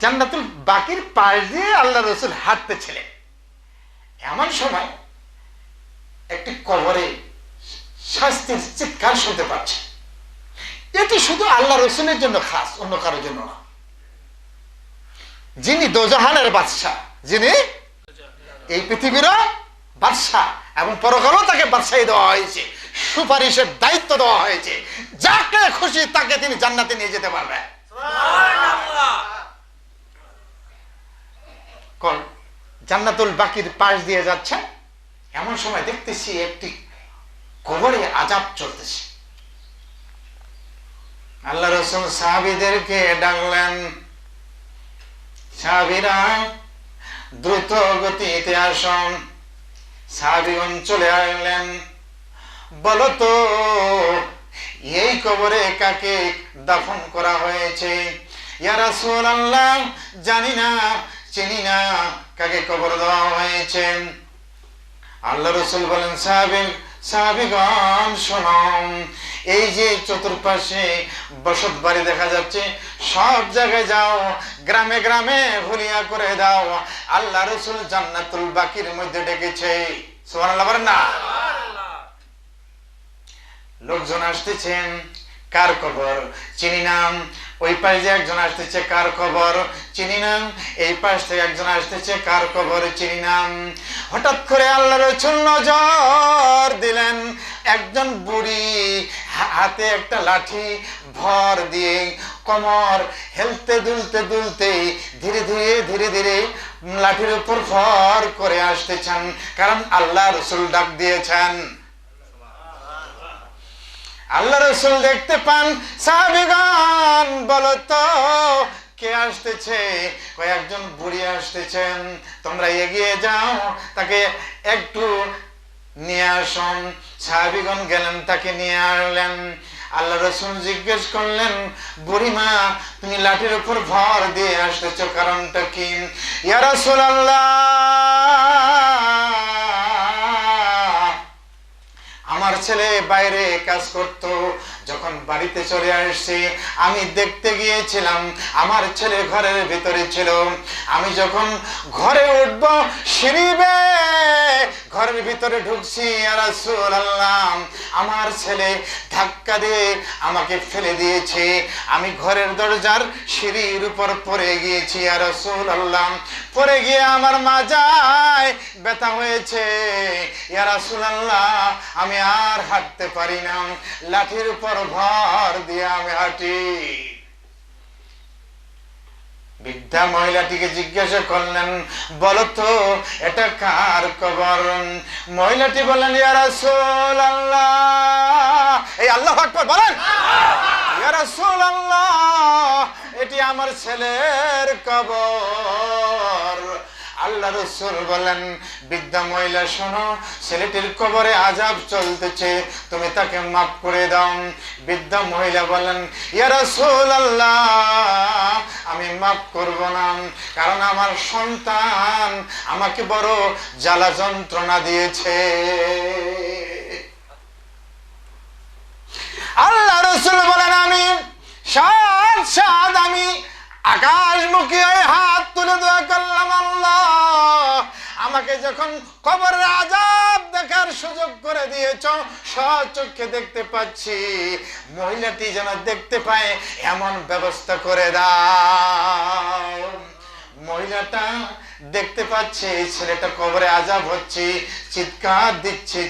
জান্নাতুল বাকির পাশ দিয়ে আল্লাহ রসুল হাঁটতেছিলেন। এমন সময় একটি কবরে শাস্তির চিৎকার শুনতে পাচ্ছে। এটি শুধু আল্লাহ রসুলের জন্য খাস, অন্য কারোর জন্য না। যিনি দোজাহানের বাদশাহ, যিনি এই পৃথিবীর বাদশাহ এবং পরকালও তাকে বাদশাহী দেওয়া হয়েছে, সুপারিশের দায়িত্ব দেওয়া হয়েছে। যাকে খুশি তাকে তিনি জান্নাতে নিয়ে যেতে পারবেন। জান্নাতুল বাকির পাশ দিয়ে যাচ্ছে। এমন সময় দেখতেছি একটি কবরে আজাব চলতেছে। আল্লাহ রসুল সাহাবিদেরকে ডাকলেন, সাহাবিরা, দ্রুত গতিতে আসন। সাহাবিগণ চলে আসলেন। বলো তো, এই কবরে কাকে দাফন করা হয়েছে? ইয়ারা আল্লাহ জানি না। চিনি না, কাকে কবর দেওয়া হয়েছে? আল্লাহ রসুল বলেন এই যে চতুর্পাশে বসত বাড়ি দেখা যাচ্ছে, সব জায়গায় যাও, গ্রামে গ্রামে ভুলিয়া করে দাও। আল্লাহ রসুল জান্নাতুল বাকির মধ্যে ডেকেছে। না? লোকজন আসতেছেন, কার কবর? চিনি নাম ওই পাশ দিয়ে একজন আসতেছে, কার কবর চিনি নাম এই পাশ থেকে একজন আসতেছে, কার কবর চিনি নাম হঠাৎ করে আল্লাহ রসুল নজর দিলেন। একজন বুড়ি হাতে একটা লাঠি ভর দিয়ে কমর হেলতে দুলতে দুলতে ধীরে ধীরে ধীরে ধীরে লাঠির উপর ভর করে আসতেছেন, কারণ আল্লাহ রসুল ডাক দিয়েছেন। আল্লাহ রসুল দেখতে পান সাহাবিগান বলো তো, কে আসতেছে? কয়েকজন বুড়ি আসতেছেন, তোমরা এগিয়ে যাও, তাকে একটু নিয়ে আসুন। সাহাবিগণ গেলেন, তাকে নিয়ে আসলেন। আল্লাহ রসুল জিজ্ঞেস করলেন, বুড়িমা, তুমি লাঠির উপর ভর দিয়ে আসতেছো, কারণটা কি? ইয়া রাসূলুল্লাহ! আমার ছেলে বাইরে কাজ করত। যখন বাড়িতে চলে আসছি, আমি দেখতে গিয়েছিলাম, আমার ছেলে ঘরের ভিতরে ছিল। আমি যখন ঘরে উঠব, সিঁড়িবে, ঘরের ভিতরে ঢুকছি আর আল্লাহ আমার ছেলে ধাক্কা দিয়ে আমাকে ফেলে দিয়েছে। আমি ঘরের দরজার সিঁড়ির উপর পড়ে গিয়েছি আর আল্লাহ পড়ে গিয়ে আমার মাজায় ব্যথা হয়েছে। ইয়া রাসূলুল্লাহ, আমি আর হাঁটতে পারি না। লাঠির উপর ভর দিয়ে আমি হাঁটি। বৃদ্ধা মহিলাটিকে জিজ্ঞাসা করলেন, বলো তো, এটা কার কবর? মহিলাটি বললেন এই আল্লাহ বলেন। ইয়া রাসূলুল্লাহ, এটি আমার ছেলের কবর। আল্লাহ রসুল বলেন, বৃদ্ধা মহিলা শোনো, ছেলেটির কবরে আজাব চলতেছে, তুমি তাকে মাফ করে দাও। বৃদ্ধা মহিলা বলেন, ইয়া রাসূল আল্লাহ আমি মাফ করব না, কারণ আমার সন্তান আমাকে বড় জ্বালা যন্ত্রণা দিয়েছে। আল্লাহ রসুল বলেন, আমি সাত সাত আমি আকাশমুখী হয়ে হাত তুলে দোয়া করলাম আল্লাহ। আমাকে যখন কবরের আজাব দেখার সুযোগ করে দিয়েছ সচক্ষে দেখতে পাচ্ছি, মহিলাটি যেন দেখতে পায়, এমন ব্যবস্থা করে দাও। মহিলাটা দেখতে পাচ্ছে, ছেলেটা কবরে আজাব হচ্ছে, চিৎকার দিচ্ছে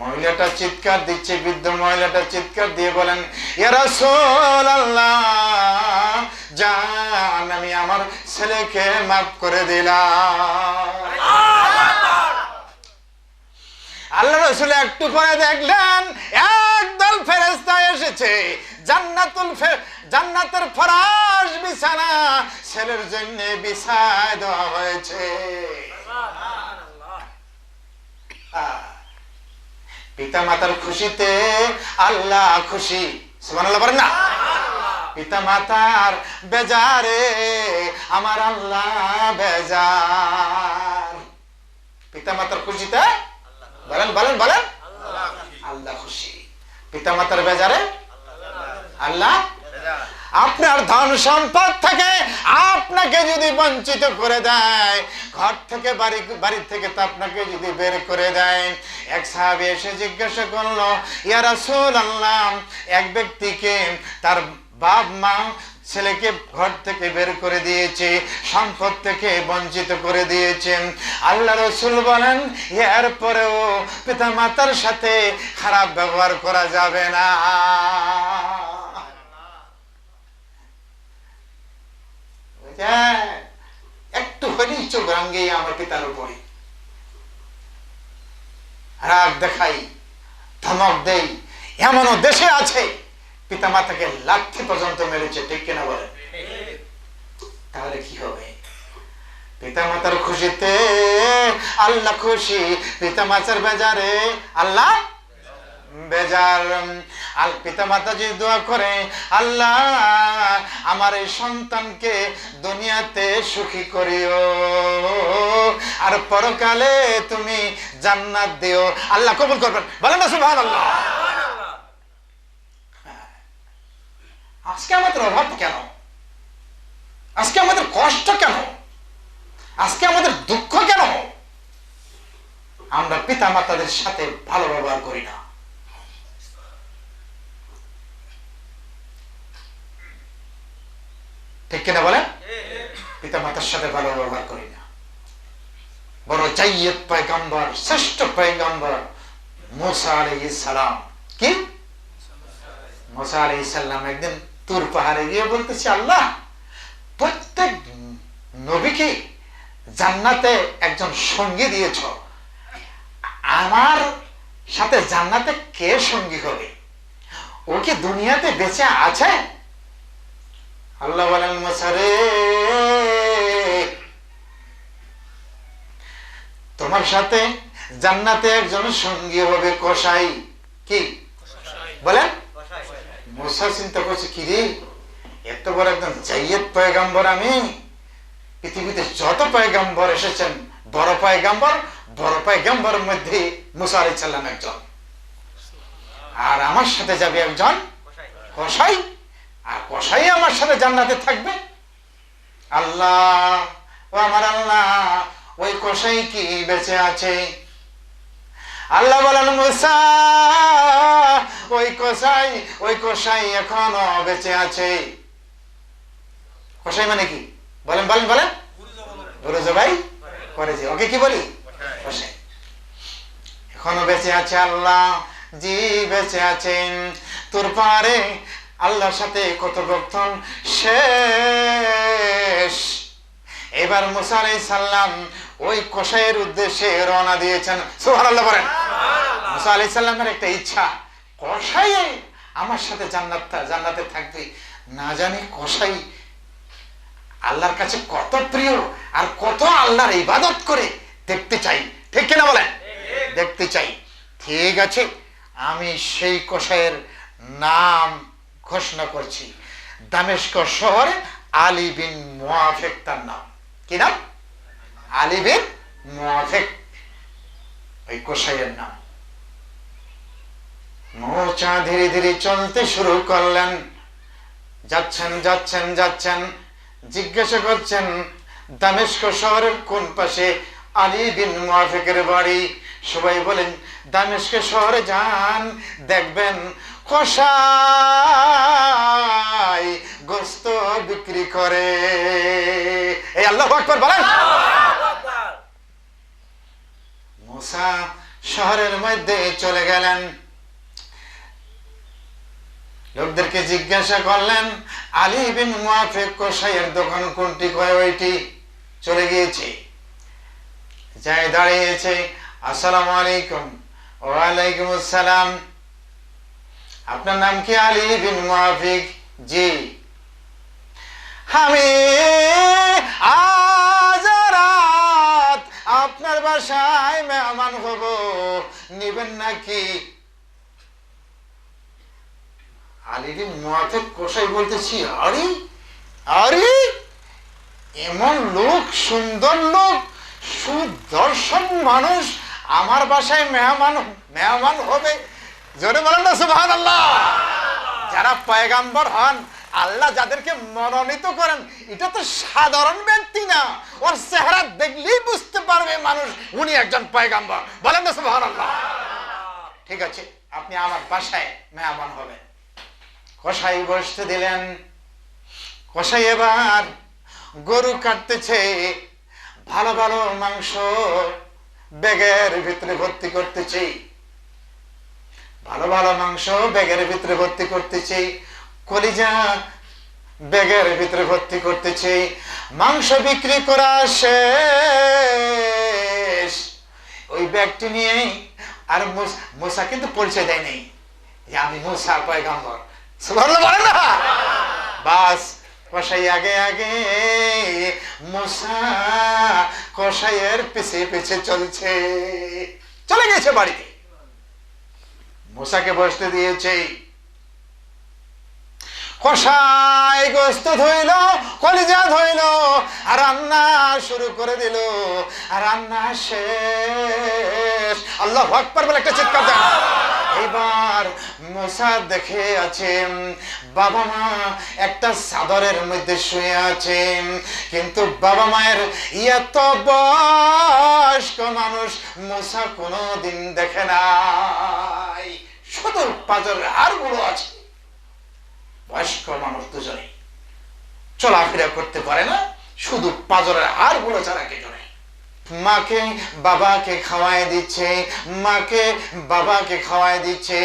মহিলাটা চিৎকার দিচ্ছে, বৃদ্ধ মহিলাটা চিৎকার দিয়ে বলেন, ইয়া রাসূলুল্লাহ, জান, আমি আমার ছেলেকে মাফ করে দিলাম। আল্লাহ রসুল একটু পরে দেখলেন, একদল ফেরেস্তা এসেছে, জান্নাতুল জান্নাতের ফরাস বিছানা, ছেলের জন্য বিছায় দেওয়া হয়েছে। পিতা মাতার খুশিতে আল্লাহ খুশি। সুবহানাল্লাহ বলেন না? পিতা মাতার বেজারে আমার আল্লাহ বেজার। পিতা মাতার খুশিতে? বলেন বলেন বলেন। আল্লাহ খুশি। পিতা মাতার বেজারে। আল্লাহ আপনার ধন সম্পদ থেকে আপনাকে যদি বঞ্চিত করে দেয়, ঘর থেকে বাড়ি বাড়ি থেকে তো আপনাকে যদি বের করে দেয়, এক সাহাবি এসে জিজ্ঞাসা করল, ইয়া রাসূল আল্লাহ এক ব্যক্তিকে তার বাপ, মা, ছেলেকে ঘর থেকে বের করে দিয়েছে, সম্পদ থেকে বঞ্চিত করে দিয়েছেন আল্লাহ রসুল বলেন, এর পরেও পিতা মাতার সাথে খারাপ ব্যবহার করা যাবে না। বুঝলেন? একটু হলেই চোখ রাঙ্গেই আমার পিতার উপরে রাগ দেখাই, ধমক দেই, এমনও দেশে আছে পিতা মাতাকে লাঠি পর্যন্ত মেরেছে, ঠিক কিনা বলেন তাহলে কি হবে পিতা মাতার খুশিতে, আল্লাহ খুশি পিতা মাতার বেজারে, আল্লাহ বেজার আল পিতা মাতা যদি দোয়া করে, আল্লাহ, আমার এই সন্তানকে দুনিয়াতে সুখী করিও। আর পরকালে তুমি জান্নাত দিও। আল্লাহ কবুল করবেন। বলেন না, সুবহানাল্লাহ। আজকে আমাদের অভাব কেন? আজকে আমাদের কষ্ট কেন? আজকে আমাদের দুঃখ কেন? আমরা পিতা মাতাদের সাথে ভালো ব্যবহার করি না। ঠিক কিনা বলেন? পিতা মাতার সাথে ভালো ব্যবহার করি না। বড় জাইয়দ পয়গম্বর, শ্রেষ্ঠ পয়গম্বর মুসা কি? মুসা একদিন তুর পাহাড়ে গিয়ে আল্লাহ, প্রত্যেক নবীকে জান্নাতে একজন সঙ্গী দিয়েছ। আমার সাথে জান্নাতে কে সঙ্গী হবে? ও কি দুনিয়াতে বেঁচে আছে? আল্লাহ বলেন মশারে তোমার সাথে জান্নাতে একজন সঙ্গী হবে কসাই। কি? বলেন। মুসা চিন্তা করছে কি রে? এত বড় একদম জাইয়েদ পয়গাম্বর আমি? পৃথিবীতে যত পয়গাম্বর এসেছেন বড় পয়গাম্বর বড় পয়গাম্বরের মধ্যে মুসা আলাই সাল্লাম একজন। আর আমার সাথে যাবে একজন কসাই? আর কসাই আমার সাথে জান্নাতে থাকবে? আল্লাহ, ও আমার আল্লাহ, ওই কসাই কি বেঁচে আছে? আল্লাহ বলেন ওই কসাই ওই কসাই এখনও বেঁচে আছে। কসাই মানে কি? বলেন বলেন বলেন। ভাই করেছে। ওকে কি বলি? এখনও বেঁচে আছে আল্লাহ, জি বেঁচে আছেন। তোর পারে আল্লাহর সাথে কথোপকথন শেষ। এবার মুসা আলাইহিস সালাম ওই কসাইয়ের উদ্দেশ্যে রওনা দিয়েছেন। সুবহানাল্লাহ বলেন। মুসা আলাইহিস সালামের একটা ইচ্ছা কসাই আমার সাথে জান্নাত জান্নাতে থাকবে। না জানি কসাই আল্লাহর কাছে কত প্রিয় আর কত আল্লাহর ইবাদত করে দেখতে চাই। ঠিক কিনা বলেন? দেখতে চাই। ঠিক আছে আমি সেই কসাইয়ের নাম ঘোষণা করছি। দামেস্ক শহরে আলী বিন মুআফেক তার নাম। কি নাম? আলী বিন মুআফেক। ওই কসাইয়ের নাম। মোচা ধীরে ধীরে চলতে শুরু করলেন। যাচ্ছেন যাচ্ছেন যাচ্ছেন। জিজ্ঞাসা করছেন দামেস্ক শহরের কোন পাশে আলী বিন মুআফেকের বাড়ি? সবাই বলেন দামেস্ক শহরে যান, দেখবেন কষাই গোস্ত বিক্রি করে। এই আল্লাহ আকবর বলেন। মুসা শহরের মধ্যে চলে গেলেন। লোকদেরকে জিজ্ঞাসা করলেন, আলী বিন মুআফিক কোসাইয়ের দোকান কোনটি কয়, ওইটি চলে গিয়েছে। যাই দাঁড়িয়েছে, আসসালামু আলাইকুম, ওয়ালাইকুম আসসালাম। আপনার নাম কি? আলী বিন মুআফিক। জি। আমি আজ রাত আপনার বাসায় মেহমান হব। নিবেন নাকি? আলিদিন মুআফিক কোসাই বলতেছি? আরে? আরে? এমন লোক, সুন্দর লোক, সুদর্শন মানুষ আমার বাসায় মেহমান মেহমান হবে। জোরে বলেন না, সুবহানাল্লাহ। যারা পয়গাম্বর হন, আল্লাহ যাদেরকে মনোনীত করেন, এটা তো সাধারণ ব্যক্তি না। ওর চেহারা দেখলেই বুঝতে পারবে মানুষ, উনি একজন পয়গাম্বর। বলেন না, সুবহানাল্লাহ। ঠিক আছে, আপনি আমার বাসায় মেহমান হবেন। কষাই বসতে দিলেন। কষাই এবার গরু কাটতেছে, ভালো ভালো মাংস ব্যাগের ভিতরে ভর্তি করতেছে। ভালো ভালো মাংস ব্যাগের ভিতরে ভর্তি করতেছে, কলিজা ব্যাগের ভিতরে ভর্তি করতেছে, মাংস বিক্রি করা শেষ। ওই ব্যাগটি নিয়ে আর মুস- কিন্তু পরিচয় দেয় নেই। যে আমি মুসা পয়গাম্বর। বাস কষাই আগে আগে মুসা কষাইয়ের পিছে পিছে চলছে। চলে গেছে বাড়িতে। মুসাকে বসতে দিয়েছে। কষাই গোস্ত ধইল, কলিজা ধইল, আর রান্না শুরু করে দিল। আর রান্না শেষ। আল্লাহ আকবার বলে একটা চিৎকার দেন। এইবার মোসা দেখে আছে। বাবা মা একটা চাদরের মধ্যে শুয়ে আছে। কিন্তু বাবা মায়ের এত বয়স্ক মানুষ মোসা কোনোদিন দেখে নাই। শুধু পাজরের হাড়গুলো আছে। বয়স্ক মানুষ দুজনে চলাফেরা করতে পারে না, শুধু পাজরের হাড়গুলো ছাড়া কে জনে? মাকে বাবাকে খাওয়াই দিচ্ছে, মাকে বাবাকে খাওয়াই দিচ্ছে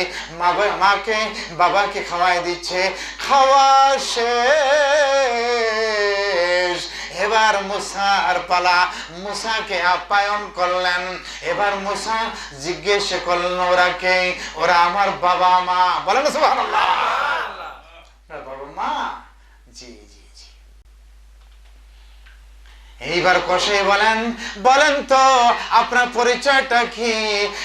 মাকে বাবাকে খাওয়াই দিচ্ছে। খাওয়া শেষ। এবার আর পালা, মুসাকে আপ্যায়ন করলেন। এবার মুসা জিজ্ঞেস করলেন ওরাকে, ওরা আমার বাবা মা বলেন সুবহানাল্লাহ আপনার বাবা মা জি জি জি এইবার কষে বলেন বলেন তো আপনার পরিচয়টা কি?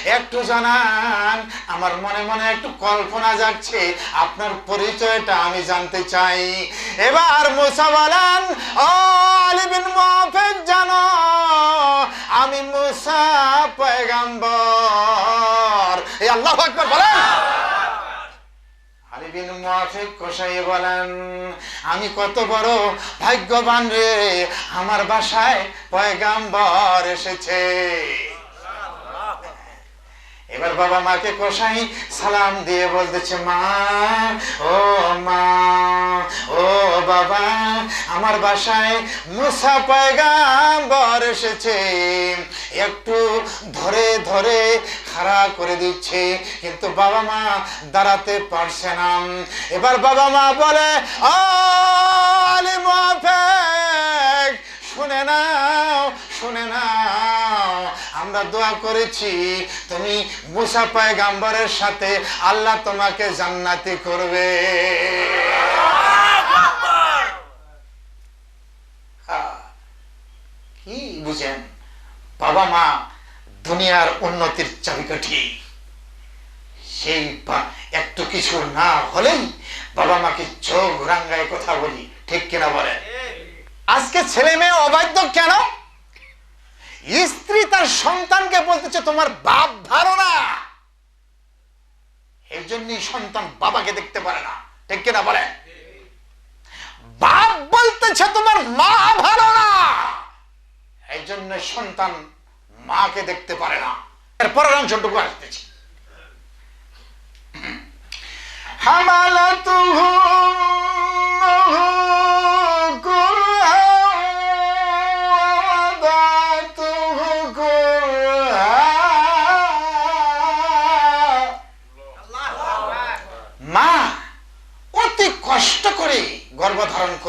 একটু জানান। আমার মনে মনে একটু কল্পনা যাচ্ছে আপনার পরিচয়টা আমি জানতে চাই। এবার মুসা বলেন, ও আলী বিন মুআফিক জানো, আমি মুসা পয়গাম্বর। এই আল্লাহু আকবার বলেন। বলেন আমি কত বড় ভাগ্যবান রে আমার বাসায় পয়গাম্বর এসেছে। এবার বাবা মাকে কষাই সালাম দিয়ে বলতেছে, মা, ও মা, ও বাবা, আমার বাসায় মুসা পয়গাম্বর এসেছে। একটু ধরে ধরে খাড়া করে দিচ্ছে, কিন্তু বাবা মা দাঁড়াতে পারছে না। এবার বাবা মা বলে আলী শুনে নাও শুনে নাও। আমরা দোয়া করেছি তুমি মুসা পায়গাম্বরের সাথে আল্লাহ তোমাকে জান্নাতি করবে। কি বুঝেন? বাবা মা দুনিয়ার উন্নতির চাবিকাঠি। সেই একটু কিছু না হলেই বাবা মাকে চোখ রাঙ্গায় কথা বলি ঠিক কিনা বলেন? আজকে ছেলে মেয়ে অবাধ্য কেন? তার সন্তানকে বলতেছে, তোমার বাপ ভালো না। এই জন্যই সন্তান বাবাকে দেখতে পারে না। ঠিক কিনা বলে বাপ বলতেছে, তোমার মা ভালো না। এই জন্য সন্তান মাকে দেখতে পারে না। এরপরের অংশটুকু আসতেছি। হামালা হামালাতুহু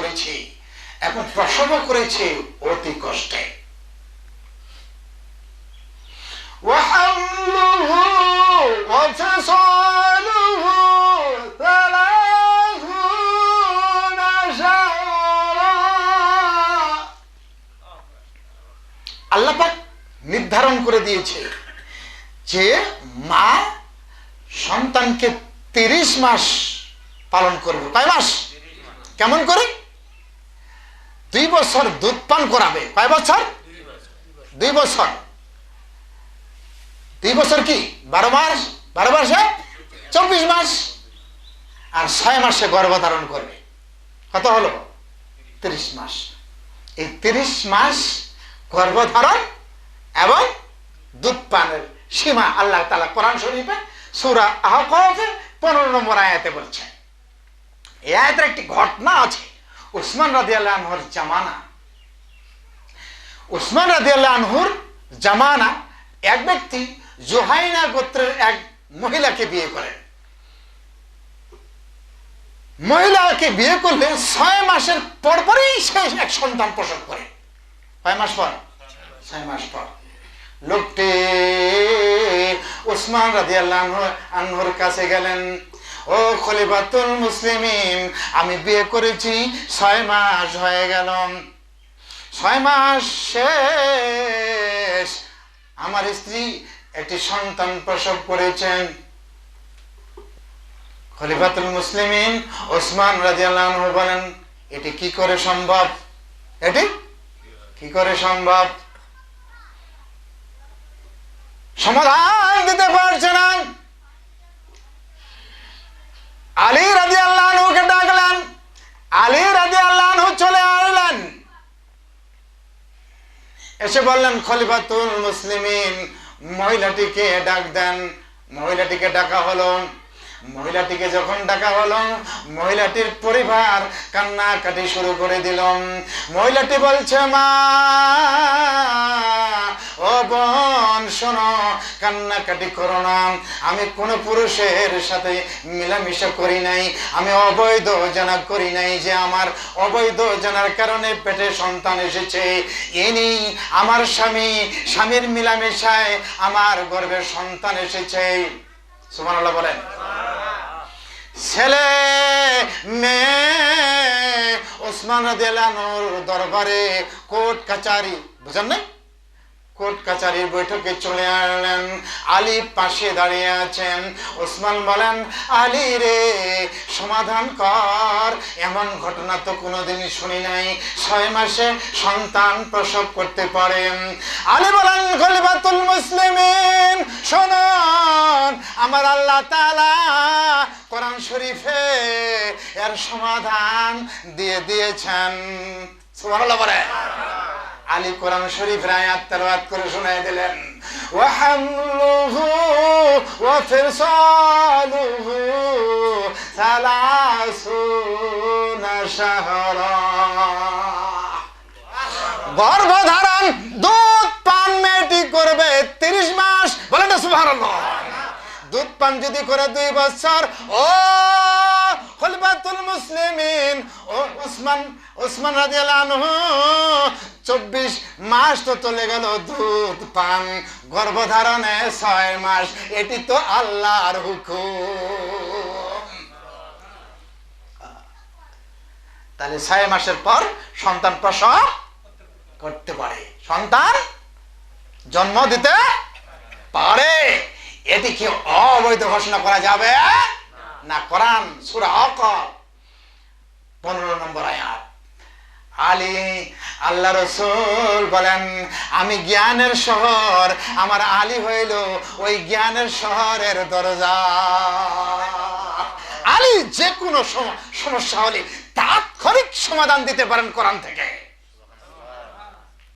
করেছে এবং প্রসব করেছে অতি কষ্টে وحمله وفصاله ثلاثون شهرا আল্লাহ পাক নির্ধারণ করে দিয়েছে যে মা সন্তানকে তিরিশ মাস পালন করবে কয় মাস কেমন করে দুই বছর দুধ পান করাবে। কয় বছর? দুই বছর। দুই বছর কি? বারো মাস? বারো মাসে? চব্বিশ মাস? আর ছয় মাসে গর্ভধারণ করবে। কত হলো? তিরিশ মাস। এই তিরিশ মাস গর্ভধারণ এবং দুধ পানের সীমা আল্লাহ তালা কোরআন শরীফে সুরা আহকে পনেরো নম্বর আয়াতে বলছে। এই আয়াতের একটি ঘটনা আছে। উসমান রাজি আল্লাহর জামানা। উসমান রাজি আনহুর জামানা এক ব্যক্তি জোহাইনা গোত্রের এক মহিলাকে বিয়ে করেন মহিলাকে বিয়ে করলে ছয় মাসের পরপরই সে এক সন্তান প্রসব করে। কয় মাস পর? ছয় মাস পর। লোকটি উসমান রাজি আল্লাহ আনহুর কাছে গেলেন। ও খলিফাতুল মুসলিমিন, আমি বিয়ে করেছি, ছয় মাস হয়ে গেল। ছয় মাস শেষ। আমার স্ত্রী একটি সন্তান প্রসব করেছেন। খলিফাতুল মুসলিমিন ওসমান রাজিয়াল্লাহু বলেন, এটি কি করে সম্ভব? এটি কি করে সম্ভব? সমাধান দিতে পারছে না। আলী রাজি আল্লাহকে ডাকলেন। আলী রাজি আল্লাহ চলে আসলেন। এসে বললেন, খলিফাতুল মুসলিমিন, মহিলাটিকে ডাক দেন। মহিলাটিকে ডাকা হলো। মহিলাটিকে যখন ডাকা হলো, মহিলাটির পরিবার কান্নাকাটি শুরু করে দিল। মহিলাটি বলছে, মা ও বোন, শোনো, কান্নাকাটি করো না। আমি কোনো পুরুষের সাথে মিলামিশা করি নাই। আমি অবৈধ জানা করি নাই যে আমার অবৈধ জানার কারণে পেটে সন্তান এসেছে। ইনি আমার স্বামী, স্বামীর মিলামেশায় আমার গর্ভে সন্তান এসেছে। সুবহানাল্লাহ বলেন। ছেলে, মেয়ে, ওসমান রাদিয়াল্লাহুর দরবারে কোর্ট কাচারি, বুঝেন না কোর্ট কাচারির বৈঠকে চলে আসলেন আলী পাশে দাঁড়িয়ে আছেন। ওসমান বলেন, আলী রে, সমাধান কর। এমন ঘটনা তো কোনোদিনই শুনি নাই। ছয় মাসে সন্তান প্রসব করতে পারে আলী বলেন খলিফাতুল মুসলিমিন, শুনুন, আমার আল্লাহ তালা কোরআন শরীফে এর সমাধান দিয়ে দিয়েছেন। বলে আলী কোরআন শরীফ আয়াত তেলাওয়াত করে শোনাই দিলেন। গর্ভধারণ দুধ পান মেয়েটি করবে 30 মাস। বলেন না, সুবহানাল্লাহ। দুধ পান যদি করে দুই বছর, ও মুসলিমিন। চব্বিশ মাস তো চলে গেল দুধ, পান। গর্ভধারণে ছয় মাস, এটি তো আল্লাহর তাহলে ছয় মাসের পর সন্তান প্রসব করতে পারে। সন্তান জন্ম দিতে পারে। এটি কি অবৈধ ঘোষণা করা যাবে না কোরআন, সুরা অক পনেরো নম্বর আয়াত। আলী, আল্লাহ রসুল বলেন, আমি জ্ঞানের শহর, আমার আলী হইল ওই জ্ঞানের শহরের দরজা। আলী যে কোনো সম- সমস্যা হলে তাৎক্ষণিক সমাধান দিতে পারেন কোরআন থেকে।